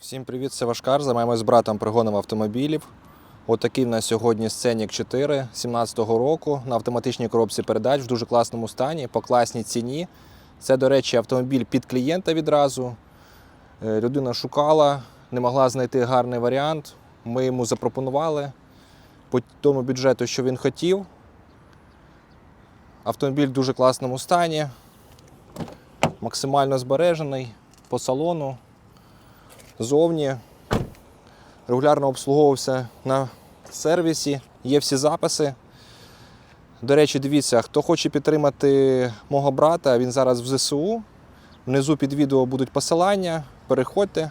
Всім привіт, це Вашкар. Займаємось з братом пригоном автомобілів. От в нас сьогодні Сценік 4 17-го року на автоматичній коробці передач в дуже класному стані, по класній ціні. Це, до речі, автомобіль під клієнта відразу. Е, Людина шукала, не могла знайти гарний варіант. Ми йому запропонували по тому бюджету, що він хотів. Автомобіль в дуже класному стані, максимально збережений по салону зовні. Регулярно обслуговувався на сервісі, є всі записи. До речі, дивіться, хто хоче підтримати мого брата, він зараз в ЗСУ. Внизу під відео будуть посилання, переходьте.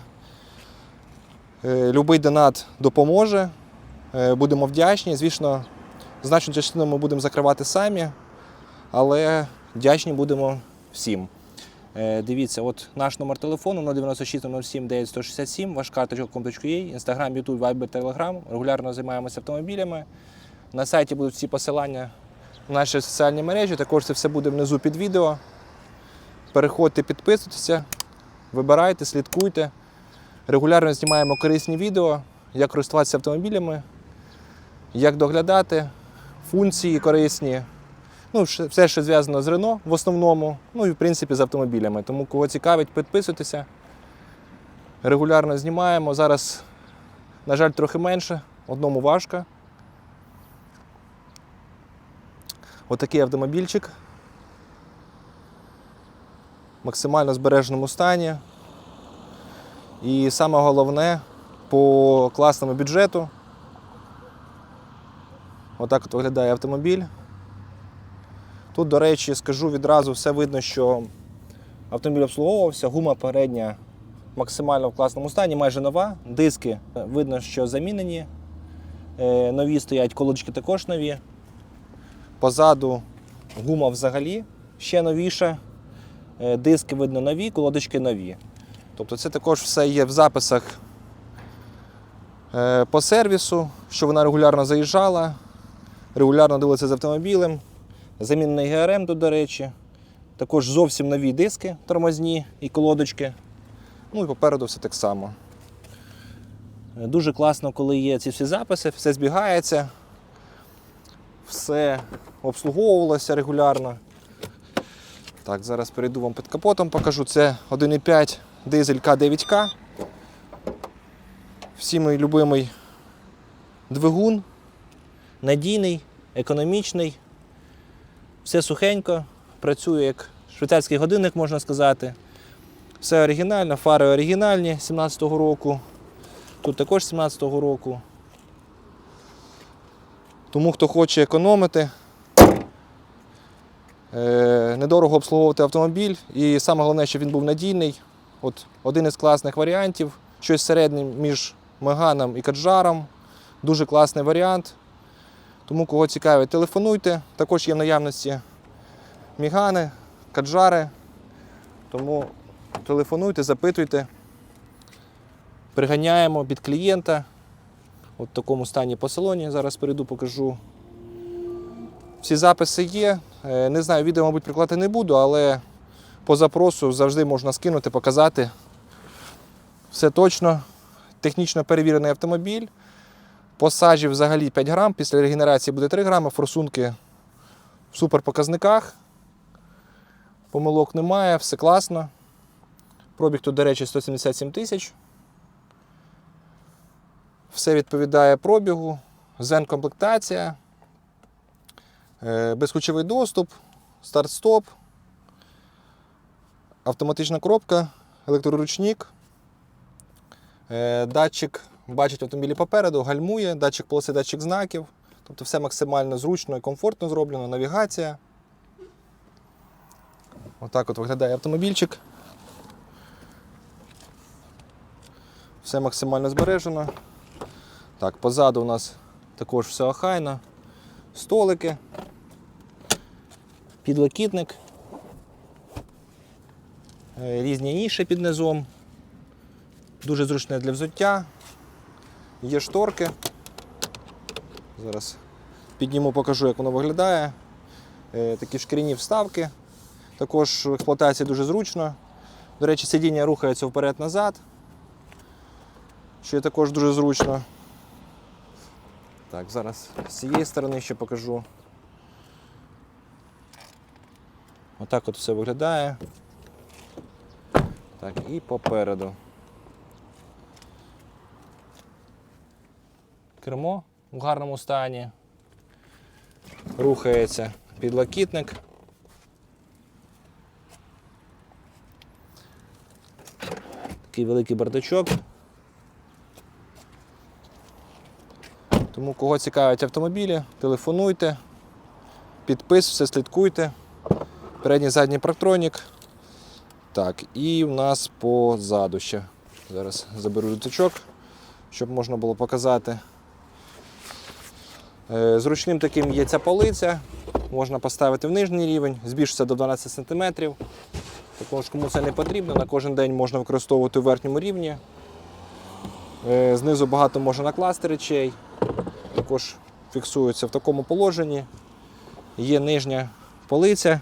Е, Любий донат допоможе. Е, Будемо вдячні. Звісно, значну частину ми будемо закривати самі, але вдячні будемо всім. Е, Дивіться, от наш номер телефону 096 07 9167, вашкар.com.ua, Інстаграм, Ютуб, Viber, Telegram. Регулярно займаємося автомобілями. На сайті будуть всі посилання в наші соціальні мережі. Також це все буде внизу під відео. Переходьте, підписуйтеся, вибирайте, слідкуйте. Регулярно знімаємо корисні відео, як користуватися автомобілями, як доглядати, функції корисні. Ну, все, що зв'язано з Рено в основному, ну і в принципі з автомобілями. Тому кого цікавить, підписуйтеся. Регулярно знімаємо. Зараз, на жаль, трохи менше, одному важко. Отакий автомобільчик. Максимально збереженому стані. І саме головне по класному бюджету. Отак от виглядає автомобіль. Тут, до речі, скажу відразу, все видно, що автомобіль обслуговувався, гума передня максимально в класному стані, майже нова. Диски е, видно, що замінені. Е, Нові стоять, колодочки також нові. Позаду гума взагалі ще новіша. Е, Диски видно нові, колодочки нові. Тобто це також все є в записах по сервісу, що вона регулярно заїжджала, регулярно дивилася з автомобілем. Замінений ГРМ до речі. Також зовсім нові диски тормозні і колодочки. Ну і попереду все так само. Дуже класно, коли є ці всі записи, все збігається, все обслуговувалося регулярно. Так, зараз перейду вам під капотом, покажу. Це 1,5 дизель К9К. Всі мій любимий двигун, надійний, економічний. Все сухенько, працює як швейцарський годинник, можна сказати. Все оригінально, фари оригінальні 17-го року. Тут також 17-го року. Тому хто хоче економити, е, недорого обслуговувати автомобіль. І саме головне, щоб він був надійний. От один із класних варіантів. Щось середнє між Меганом і Каджаром. Дуже класний варіант. Тому кого цікавить, телефонуйте. Також є в наявності мігани, каджари. Тому телефонуйте, запитуйте. Приганяємо під клієнта. От в такому стані по салоні. Зараз перейду, покажу. Всі записи є. Е, Не знаю, відео, мабуть, прикладати не буду, але по запросу завжди можна скинути, показати. Все точно. Технічно перевірений автомобіль. По сажі взагалі 5 грам, після регенерації буде 3 грами, форсунки в супер показниках. Помилок немає, все класно. Пробіг тут, до речі, 177 тисяч. Все відповідає пробігу, зен-комплектація, е, безключовий доступ, старт-стоп, автоматична коробка, електроручник, е, датчик бачить автомобілі попереду, гальмує, датчик полоси, датчик знаків. Тобто все максимально зручно і комфортно зроблено, навігація. Отак от виглядає автомобільчик. Все максимально збережено. Так, позаду у нас також все охайно. Столики, підлокітник, е, різні ніші під низом. Дуже зручне для взуття. Є шторки. Зараз підніму, покажу, як воно виглядає. Е, Такі шкіряні вставки. Також в експлуатації дуже зручно. До речі, сидіння рухається вперед-назад. що також дуже зручно. Так, зараз з цієї сторони ще покажу. Отак от все виглядає. Так, і попереду. Кермо в гарному стані. Рухається підлокітник. Такий великий бардачок. Тому кого цікавлять автомобілі, телефонуйте, підписуйтесь, слідкуйте. Передній задній парктронік. Так, і в нас позаду ще. Зараз заберу рюкзачок, щоб можна було показати. Е, Зручним таким є ця полиця. Можна поставити в нижній рівень, збільшиться до 12 см. Також кому це не потрібно, на кожен день можна використовувати у верхньому рівні. Е, Знизу багато можна накласти речей. Також фіксується в такому положенні. Є нижня полиця.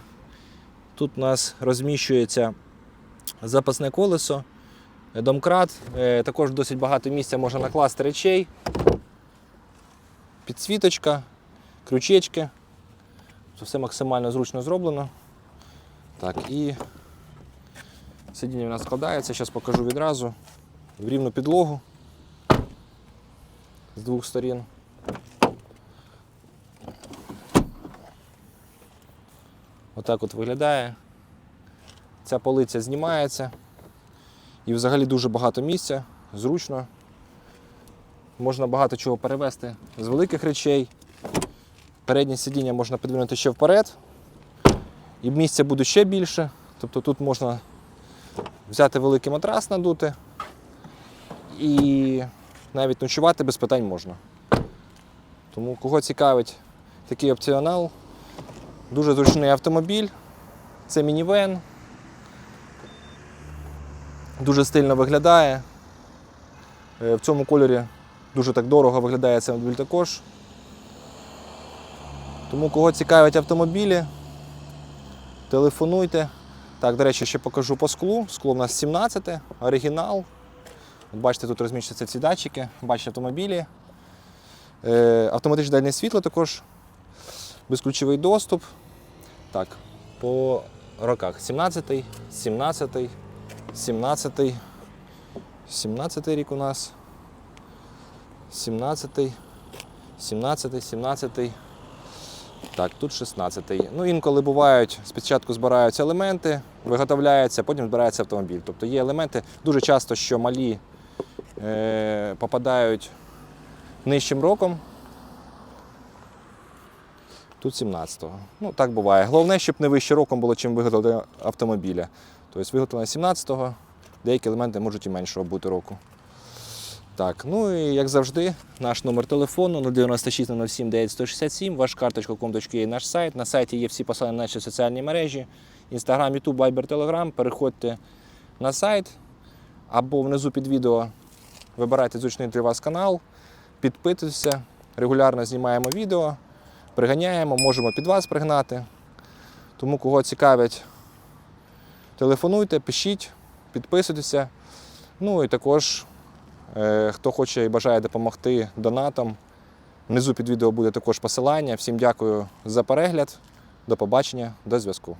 Тут у нас розміщується запасне колесо, домкрат. Е, Також досить багато місця можна накласти речей. Підсвіточка, крючечки. Це все максимально зручно зроблено. Так, і сидіння у нас складається, зараз покажу відразу. В рівну підлогу з двох сторін. Отак от виглядає. Ця полиця знімається. І взагалі дуже багато місця, зручно. Можна багато чого перевезти з великих речей. Переднє сидіння можна підвинути ще вперед. І місця буде ще більше. Тобто тут можна взяти великий матрас надути і навіть ночувати без питань можна. Тому кого цікавить такий опціонал, дуже зручний автомобіль. Це мінівен. Дуже стильно виглядає. Е, В цьому кольорі дуже так дорого виглядає цей автомобіль також. Тому кого цікавлять автомобілі, телефонуйте. Так, до речі, ще покажу по склу. Скло у нас 17, оригінал. От Бачите, тут розміщуються ці датчики, бачите автомобілі. Е, автоматичне дальне світло також, безключовий доступ. Так, по роках 17, 17, 17, 17 рік у нас. 17, 17, 17. Так, тут 16. Ну, інколи бувають, спочатку збираються елементи, виготовляються, потім збирається автомобіль. Тобто є елементи дуже часто, що малі е, попадають нижчим роком. Тут 17-го. Ну, так буває. Головне, щоб не вище роком було, чим виготовлення автомобіля. Тобто виготовлення 17-го, деякі елементи можуть і меншого бути року. Так, ну і як завжди, наш номер телефону 096 07 9167, ваш карточка.com.ua наш сайт. На сайті є всі посилання на наші соціальні мережі. Інстаграм, Ютуб, Viber, Telegram. Переходьте на сайт або внизу під відео вибирайте зручний для вас канал, підписуйтеся, регулярно знімаємо відео, приганяємо, можемо під вас пригнати. Тому кого цікавить, телефонуйте, пишіть, підписуйтеся. Ну і також. Е, Хто хоче і бажає допомогти донатам, внизу під відео буде також посилання. Всім дякую за перегляд. До побачення, до зв'язку.